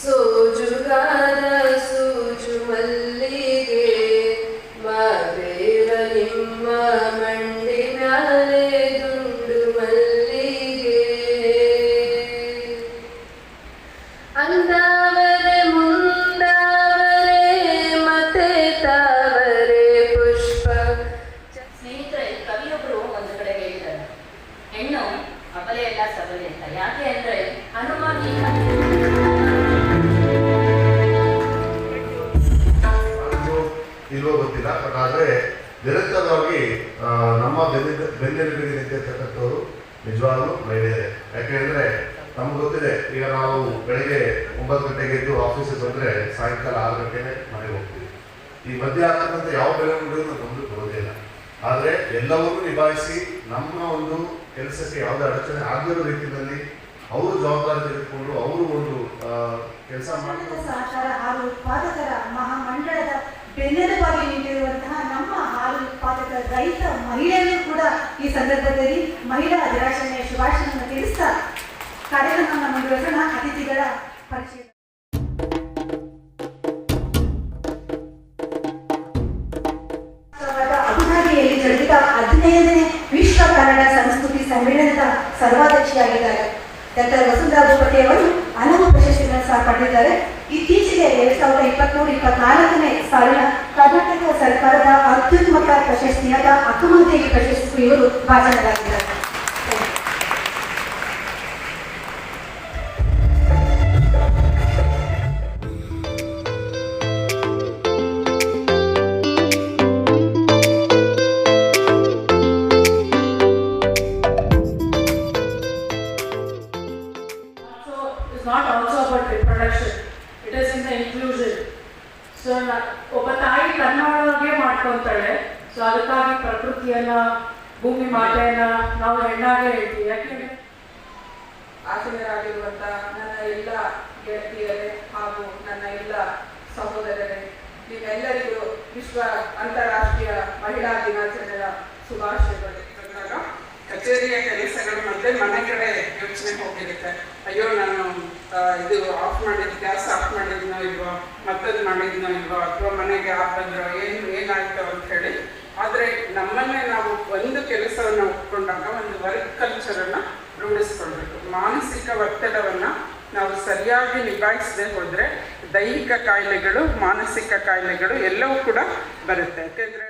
സൂചുകാര സൂചുമല്ലികേ മാവേള നിമ്മ ಯಾಕೆ ಇಲ್ವೋ ಗೊತ್ತಿಲ್ಲ ಬಟ್ ಆದರೆ ನಿರಂತರವಾಗಿ ನಮ್ಮ ಬೆನ್ನಿನ ಬೆನ್ನೆಲುಬಿಗೆ ನಿಂತಿರ್ತಕ್ಕಂಥವ್ರು ನಿಜವಾಗ್ಲೂ ಮಹಿಳೆಯರೇ. ಯಾಕೆಂದ್ರೆ ನಮ್ಗೆ ಗೊತ್ತಿದೆ, ಈಗ ನಾವು ಬೆಳಗ್ಗೆ ಒಂಬತ್ತು ಗಂಟೆಗೆ ಎದ್ದು ಆಫೀಸಿಗೆ ಬಂದರೆ ಸಾಯಂಕಾಲ ಆರು ಗಂಟೆಗೆ ಮನೆಗೆ ಹೋಗ್ತೀವಿ. ಈ ಮಧ್ಯ ಆಗ್ತಕ್ಕಂಥ ಯಾವ ಬೆಳವಣಿಗೆಯನ್ನು ನಮ್ಗೆ ಬರೋದಿಲ್ಲ ಆದರೆ ಎಲ್ಲವನ್ನೂ ನಿಭಾಯಿಸಿ ನಮ್ಮ ಒಂದು ಕೆಲಸಕ್ಕೆ ಯಾವುದೇ ಅಡಚಣೆ ಆಗಿರೋ ರೀತಿಯಲ್ಲಿ ಅವರು ಜವಾಬ್ದಾರಿ ತೆಗೆದುಕೊಂಡು ಅವರು ಒಂದು ಕೆಲಸ ಮಾಡ್ಕೊಂಡು ಸಹಕಾರ ಹಾಲು ಉತ್ಪಾದಕರ ಮಹಾಮಂಡಳದ ಬೆನ್ನೆಲುಬಾಗಿ ನಿಂತಿರುವಂತಹ ನಮ್ಮ ಹಾಲು ಉತ್ಪಾದಕ ರೈತ ಮಹಿಳೆಯರು ಕೂಡ ಈ ಸಂದರ್ಭದಲ್ಲಿ ಮಹಿಳಾ ದಿನಾಚರಣೆಯ ಶುಭಾಶಯವನ್ನು ತಿಳಿಸ್ತಾ ಕಾರ್ಯಕ್ರಮವನ್ನು ಮುಂದುವರೆಸೋಣ. ಅತಿಥಿಗಳ ಪರಿಚಯ. ಸರ್ವಾಧ್ಯಕ್ಷಿಯಾಗಿದ್ದಾರೆ. ಡಾಕ್ಟರ್ ವಸುಂಧರಾ ಭೂಪತಿ ಅವರು ಹಲವು ಪ್ರಶಸ್ತಿಗಳನ್ನು ಸಹ ಪಡೆದಿದ್ದಾರೆ. ಇತ್ತೀಚೆಗೆ ಎರಡ್ ಸಾವಿರದ ಇಪ್ಪತ್ಮೂರು, ಇಪ್ಪತ್ನಾಲ್ಕನೇ ಸಾಲಿನ ಕರ್ನಾಟಕ ಸರ್ಕಾರದ ಅತ್ಯುತ್ತಮ ಪ್ರಶಸ್ತಿಯಾದ ಅಕ್ಕಮಂದೇವಿ ಪ್ರಶಸ್ತಿಗೂ ಇವರು ಭಾಜನರಾಗಿದ್ದಾರೆ. About it is in the inclusive. So ಒಬ್ಬ ತಾಯಿ ತನ್ನೊಳಗೆ ಮಾಡ್ಕೊತಾಳೆ. ಸೊ ಅದಕ್ಕಾಗಿ ಪ್ರಕೃತಿಯನ್ನ ಭೂಮಿ ಮಾತೆಯನ್ನ ನಾವು ಹೆಣ್ಣಾಗೆ ಹೇಳ್ತೀವಿ. ಯಾಕೆಂದ್ರೆ ಆಸೆಯರಾಗಿರುವಂತ ನನ್ನ ಎಲ್ಲ ಗೆಳತಿಯರೇ ಹಾಗೂ ನನ್ನ ಎಲ್ಲ ಸಹೋದರರೇ ನಿಮ್ಮೆಲ್ಲರಿಗೂ ವಿಶ್ವ ಅಂತಾರಾಷ್ಟ್ರೀಯ ಮಹಿಳಾ ದಿನಾಚರಣೆಯ ಶುಭಾಶಯಗಳು. ಕಚೇರಿಯ ಕೆಲಸಗಳ ಮಧ್ಯೆ ಮನೆ ಕಡೆ ಯೋಚನೆ ಹೋಗಿರುತ್ತೆ ಅಯ್ಯೋ, ನಾನು ಇದು ಆಫ್ ಮಾಡಿದ ಗ್ಯಾಸ್ ಆಫ್ ಮಾಡಿದ್ನೋ ಇಲ್ವೋ, ಮತ್ತೊಂದು ಮಾಡಿದ್ನೋ ಇಲ್ವೋ, ಅಥವಾ ಮನೆಗೆ ಆಫ್ ಬಂದ್ರೋ, ಏನು, ಏನಾಯ್ತು ಅಂತ ಹೇಳಿ. ಆದರೆ ನಮ್ಮನ್ನೇ ನಾವು ಒಂದು ಕೆಲಸವನ್ನು ಒಪ್ಕೊಂಡಾಗ ಒಂದು ವರ್ಕ್ ಕಲ್ಚರನ್ನು ರೂಢಿಸ್ಕೊಳ್ಬೇಕು. ಮಾನಸಿಕ ಒತ್ತಡವನ್ನು ನಾವು ಸರಿಯಾಗಿ ನಿಭಾಯಿಸದೆ ಹೋದರೆ ದೈಹಿಕ ಕಾಯಿಲೆಗಳು, ಮಾನಸಿಕ ಕಾಯಿಲೆಗಳು ಎಲ್ಲವೂ ಕೂಡ ಬರುತ್ತೆ. ಯಾಕೆಂದರೆ